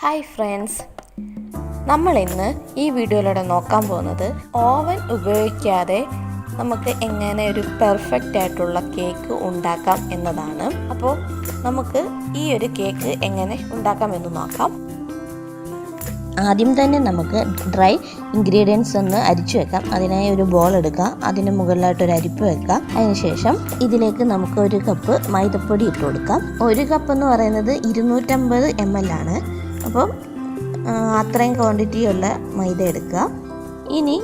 Hi friends നമ്മൾ ഇന്ന് ഈ വീഡിയോയിലൂടെ നോക്കാൻ പോകുന്നത് ഓവൻ ഉപയോഗിക്കാതെ നമുക്ക് എങ്ങനെ ഒരു പെർഫെക്റ്റ് ആയിട്ടുള്ള കേക്ക് ഉണ്ടാക്കാം എന്നതാണ്. അപ്പോൾ നമുക്ക് ഈ ഒരു കേക്ക് എങ്ങനെ ഉണ്ടാക്കാം എന്ന് നോക്കാം. ആദ്യം തന്നെ നമുക്ക് ഡ്രൈ ഇൻഗ്രീഡിയൻസ് ഒന്ന് അരിച്ചു വെക്കാം. അതിനായി ഒരു ബോൾ എടുക്കാം അതിന് മുകളിലായിട്ട് ഒരു അരിപ്പ് വെക്കാം അതിനുശേഷം ഇതിലേക്ക് നമുക്ക് ഒരു കപ്പ് മൈദപ്പൊടി ഇട്ട് കൊടുക്കാം. ഒരു കപ്പ് എന്ന് പറയുന്നത് ഇരുന്നൂറ്റമ്പത് എം എൽ ആണ്. അപ്പം അത്രയും ക്വാണ്ടിറ്റി ഉള്ള മൈദ എടുക്കുക. ഇനി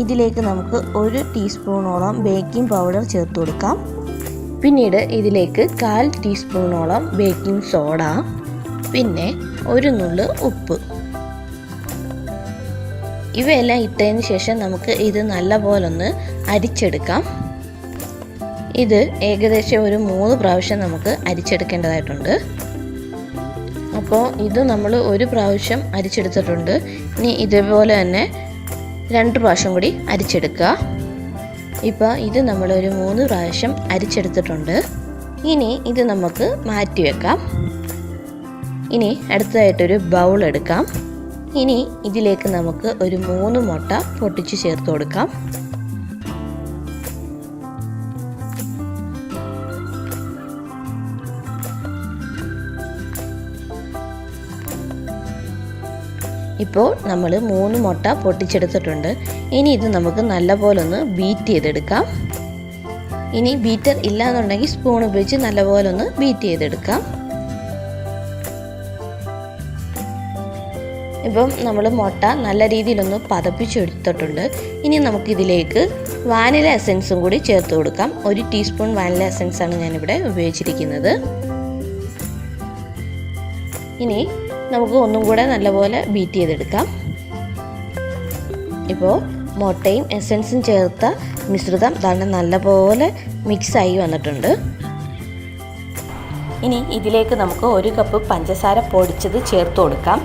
ഇതിലേക്ക് നമുക്ക് ഒരു ടീസ്പൂണോളം ബേക്കിംഗ് പൗഡർ ചേർത്ത് കൊടുക്കാം. പിന്നീട് ഇതിലേക്ക് കാൽ ടീസ്പൂണോളം ബേക്കിംഗ് സോഡ പിന്നെ ഒരു നുള്ള് ഉപ്പ്. ഇവയെല്ലാം ഇട്ടതിന് ശേഷം നമുക്ക് ഇത് നല്ലപോലെ ഒന്ന് അരിച്ചെടുക്കാം. ഇത് ഏകദേശം ഒരു മൂന്ന് പ്രാവശ്യം നമുക്ക് അരിച്ചെടുക്കേണ്ടതായിട്ടുണ്ട്. അപ്പോൾ ഇത് നമ്മൾ ഒരു പ്രാവശ്യം അരിച്ചെടുത്തിട്ടുണ്ട്. ഇനി ഇതേപോലെ തന്നെ രണ്ട് പ്രാവശ്യം കൂടി അരിച്ചെടുക്കുക. ഇപ്പോൾ ഇത് നമ്മളൊരു മൂന്ന് പ്രാവശ്യം അരിച്ചെടുത്തിട്ടുണ്ട്. ഇനി ഇത് നമുക്ക് മാറ്റി വെക്കാം. ഇനി അടുത്തതായിട്ടൊരു ബൗൾ എടുക്കാം. ഇനി ഇതിലേക്ക് നമുക്ക് ഒരു മൂന്ന് മുട്ട പൊട്ടിച്ച് ചേർത്ത് കൊടുക്കാം. ഇപ്പോൾ നമ്മൾ മൂന്ന് മുട്ട പൊട്ടിച്ചെടുത്തിട്ടുണ്ട്. ഇനി ഇത് നമുക്ക് നല്ലപോലെ ഒന്ന് ബീറ്റ് ചെയ്തെടുക്കാം. ഇനി ബീറ്റർ ഇല്ലാന്നുണ്ടെങ്കിൽ സ്പൂൺ ഉപയോഗിച്ച് നല്ലപോലെ ഒന്ന് ബീറ്റ് ചെയ്തെടുക്കാം. ഇപ്പം നമ്മൾ മുട്ട നല്ല രീതിയിലൊന്ന് പതപ്പിച്ചെടുത്തിട്ടുണ്ട് ഇനി നമുക്കിതിലേക്ക് വാനില എസൻസും കൂടി ചേർത്ത് കൊടുക്കാം. ഒരു ടീസ്പൂൺ വാനില എസൻസ് ആണ് ഞാനിവിടെ ഉപയോഗിച്ചിരിക്കുന്നത്. ഇനി നമുക്ക് ഒന്നും കൂടെ നല്ലപോലെ ബീറ്റ് ചെയ്തെടുക്കാം. ഇപ്പോൾ മുട്ടയും എസൻസും ചേർത്ത മിശ്രിതം തന്നെ നല്ലപോലെ മിക്സായി വന്നിട്ടുണ്ട്. ഇനി ഇതിലേക്ക് നമുക്ക് ഒരു കപ്പ് പഞ്ചസാര പൊടിച്ചത് ചേർത്ത് കൊടുക്കാം.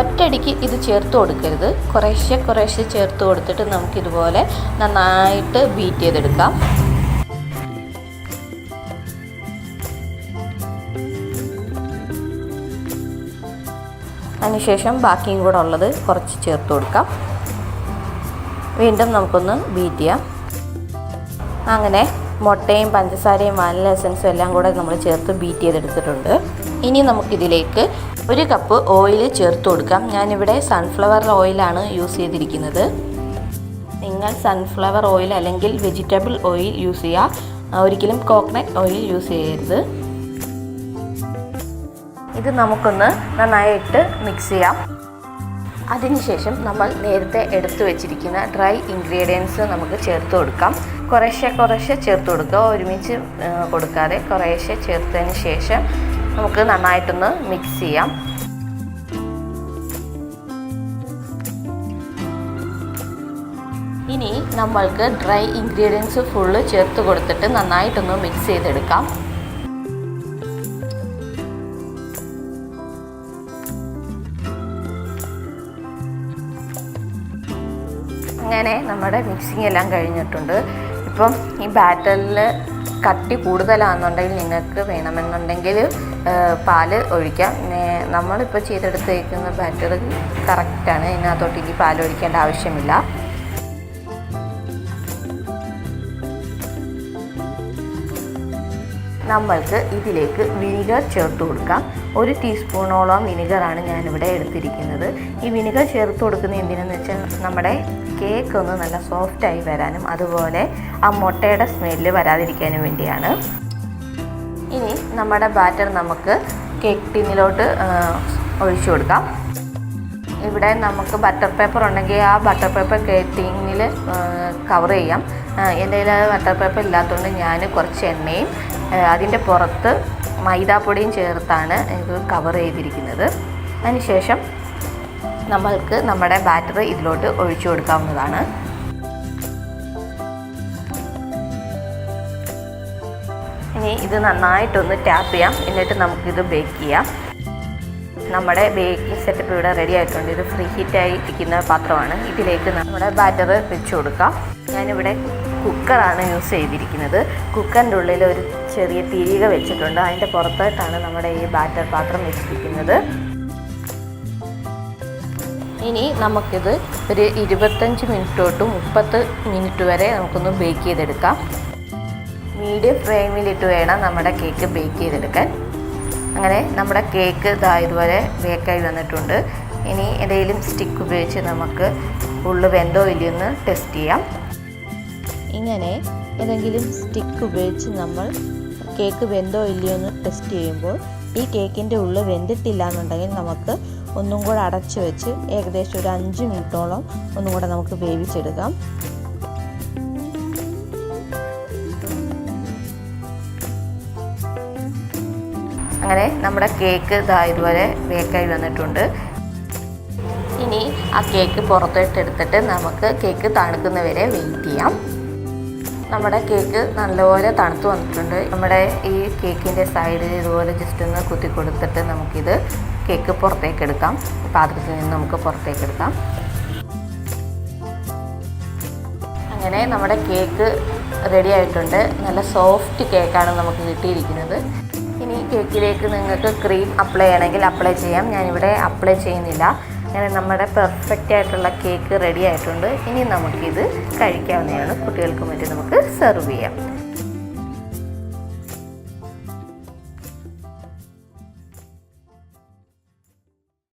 ഒറ്റടിക്ക് ഇത് ചേർത്ത് കൊടുക്കരുത്. കുറേശ്ശെ കുറേശ്ശെ ചേർത്ത് കൊടുത്തിട്ട് നമുക്കിതുപോലെ നന്നായിട്ട് ബീറ്റ് ചെയ്തെടുക്കാം. അതിനുശേഷം ബാക്കിയും കൂടെ ഉള്ളത് കുറച്ച് ചേർത്ത് കൊടുക്കാം. വീണ്ടും നമുക്കൊന്ന് ബീറ്റ് ചെയ്യാം. അങ്ങനെ മുട്ടയും പഞ്ചസാരയും വാനില എസൻസും എല്ലാം കൂടെ നമ്മൾ ചേർത്ത് ബീറ്റ് ചെയ്തെടുത്തിട്ടുണ്ട്. ഇനി നമുക്കിതിലേക്ക് ഒരു കപ്പ് ഓയിൽ ചേർത്ത് കൊടുക്കാം. ഞാനിവിടെ സൺഫ്ലവർ ഓയിലാണ് യൂസ് ചെയ്തിരിക്കുന്നത്. നിങ്ങൾ സൺഫ്ലവർ ഓയിൽ അല്ലെങ്കിൽ വെജിറ്റബിൾ ഓയിൽ യൂസ് ചെയ്യുക ഒരിക്കലും കോക്കനട്ട് ഓയിൽ യൂസ് ചെയ്യരുത്. ഇത് നമുക്കൊന്ന് നന്നായിട്ട് മിക്സ് ചെയ്യാം. അതിനുശേഷം നമ്മൾ നേരത്തെ എടുത്തു വെച്ചിരിക്കുന്ന ഡ്രൈ ഇൻഗ്രീഡിയൻസ് നമുക്ക് ചേർത്ത് കൊടുക്കാം. കുറേശ്ശെ കുറേശ്ശെ ചേർത്ത് കൊടുക്കുക. ഒരുമിച്ച് കൊടുക്കാതെ കുറേശ്ശെ ചേർത്തതിന് ശേഷം നമുക്ക് നന്നായിട്ടൊന്ന് മിക്സ് ചെയ്യാം. ഇനി നമ്മൾക്ക് ഡ്രൈ ഇൻഗ്രീഡിയൻസ് ഫുള്ള് ചേർത്ത് കൊടുത്തിട്ട് നന്നായിട്ടൊന്ന് മിക്സ് ചെയ്തെടുക്കാം. അങ്ങനെ നമ്മുടെ മിക്സിങ് എല്ലാം കഴിഞ്ഞിട്ടുണ്ട്. ഇപ്പം ഈ ബാറ്ററിൽ കട്ടി കൂടുതലാണെന്നുണ്ടെങ്കിൽ നിങ്ങൾക്ക് വേണമെന്നുണ്ടെങ്കിൽ പാൽ ഒഴിക്കാം. പിന്നെ നമ്മളിപ്പോൾ ചെയ്തെടുത്തേക്കുന്ന ബാറ്ററി കറക്റ്റാണ് ഇതിനകത്തോട്ട് ഇനി പാൽ ഒഴിക്കേണ്ട ആവശ്യമില്ല. നമ്മൾക്ക് ഇതിലേക്ക് വിനിഗർ ചേർത്ത് കൊടുക്കാം. ഒരു ടീസ്പൂണോളം വിനിഗറാണ് ഞാനിവിടെ എടുത്തിരിക്കുന്നത്. ഈ വിനിഗർ ചേർത്ത് കൊടുക്കുന്ന എന്തിനെന്ന് വെച്ചാൽ നമ്മുടെ കേക്ക് ഒന്ന് നല്ല സോഫ്റ്റായി വരാനും അതുപോലെ ആ മുട്ടയുടെ സ്മെല്ല് വരാതിരിക്കാനും വേണ്ടിയാണ്. ഇനി നമ്മുടെ ബാറ്റർ നമുക്ക് കേക്ക് ടിന്നിലോട്ട് ഒഴിച്ചു കൊടുക്കാം. ഇവിടെ നമുക്ക് ബട്ടർ പേപ്പർ ഉണ്ടെങ്കിൽ ആ ബട്ടർ പേപ്പർ കേറ്റിങ്ങിൽ കവർ ചെയ്യാം. എന്റെ കയ്യിൽ ബട്ടർ പേപ്പർ ഇല്ലാത്തതുകൊണ്ട് ഞാൻ കുറച്ച് എണ്ണയും അതിന്റെ പുറത്ത് മൈദാപ്പൊടിയും ചേർത്താണ് ഇത് കവർ ചെയ്തിരിക്കുന്നത്. അതിനുശേഷം നമ്മൾക്ക് നമ്മുടെ ബാറ്റർ ഇതിലോട്ട് ഒഴിച്ചു കൊടുക്കാവുന്നതാണ്. ഇനി ഇത് നന്നായിട്ടൊന്ന് ടാപ്പ് ചെയ്യാം. എന്നിട്ട് നമുക്കിത് ബേക്ക് ചെയ്യാം. നമ്മുടെ ബേക്കിംഗ് സെറ്റപ്പ് ഇവിടെ റെഡി ആയിട്ടുണ്ട്. ഇത് ഫ്രീ ഹീറ്റായി ഇരിക്കുന്ന പാത്രമാണ്. ഇതിലേക്ക് നമ്മുടെ ബാറ്റർ വെച്ച് കൊടുക്കാം. ഞാനിവിടെ കുക്കറാണ് യൂസ് ചെയ്തിരിക്കുന്നത്. കുക്കറിന്റെ ഉള്ളിൽ ഒരു ചെറിയ തിരിക വെച്ചിട്ടുണ്ട്. അതിന്റെ പുറത്തായിട്ടാണ് നമ്മുടെ ഈ ബാറ്റർ പാത്രം വെച്ചിരിക്കുന്നത്. ഇനി നമുക്കിത് ഒരു ഇരുപത്തഞ്ച് മിനിറ്റ് തൊട്ട് മുപ്പത്ത് മിനിറ്റ് വരെ നമുക്കൊന്ന് ബേക്ക് ചെയ്തെടുക്കാം. മീഡിയം ഫ്ലെയിമിലിട്ട് വേണം നമ്മുടെ കേക്ക് ബേക്ക് ചെയ്തെടുക്കാൻ. അങ്ങനെ നമ്മുടെ കേക്ക് ഇതാ ഇതുവരെ ബേക്കായി വന്നിട്ടുണ്ട്. ഇനി എന്തെങ്കിലും സ്റ്റിക്ക് ഉപയോഗിച്ച് നമുക്ക് ഉള്ളു വെന്തോ ഇല്ലയെന്ന് ടെസ്റ്റ് ചെയ്യാം. ഇങ്ങനെ ഏതെങ്കിലും സ്റ്റിക്ക് ഉപയോഗിച്ച് നമ്മൾ കേക്ക് വെന്തോ ഇല്ലയോ എന്ന് ടെസ്റ്റ് ചെയ്യുമ്പോൾ ഈ കേക്കിന്റെ ഉള്ളിൽ വെന്തിട്ടില്ല എന്നുണ്ടെങ്കിൽ നമുക്ക് ഒന്നും കൂടെ അടച്ചു വെച്ച് ഏകദേശം ഒരു അഞ്ച് മിനിറ്റോളം ഒന്നും കൂടെ നമുക്ക് വേവിച്ചെടുക്കാം. അങ്ങനെ നമ്മുടെ കേക്ക് ഇതാ ഇതുപോലെ ബേക്കായി വന്നിട്ടുണ്ട്. ഇനി ആ കേക്ക് പുറത്തോട്ട് എടുത്തിട്ട് നമുക്ക് കേക്ക് തണുക്കുന്നവരെ വെയിറ്റ് ചെയ്യാം. നമ്മുടെ കേക്ക് നല്ലപോലെ തണുത്ത് വന്നിട്ടുണ്ട്. നമ്മുടെ ഈ കേക്കിന്റെ സൈഡിൽ ഇതുപോലെ ജസ്റ്റ് ഒന്ന് കുത്തി കൊടുത്തിട്ട് നമുക്കിത് കേക്ക് പുറത്തേക്ക് എടുക്കാം. പാത്രത്തിൽ നിന്ന് നമുക്ക് പുറത്തേക്ക് എടുക്കാം. അങ്ങനെ നമ്മുടെ കേക്ക് റെഡി ആയിട്ടുണ്ട്. നല്ല സോഫ്റ്റ് കേക്കാണ് നമുക്ക് കിട്ടിയിരിക്കുന്നത്. കേക്കിലേക്ക് നിങ്ങൾക്ക് ക്രീം അപ്ലൈ ചെയ്യണമെങ്കിൽ അപ്ലൈ ചെയ്യാം. ഞാനിവിടെ അപ്ലൈ ചെയ്യുന്നില്ല. അങ്ങനെ നമ്മുടെ പെർഫെക്റ്റ് ആയിട്ടുള്ള കേക്ക് റെഡി ആയിട്ടുണ്ട്. ഇനി നമുക്കിത് കഴിക്കാവുന്നതാണ്. കുട്ടികൾക്ക് മറ്റും നമുക്ക് സെർവ് ചെയ്യാം.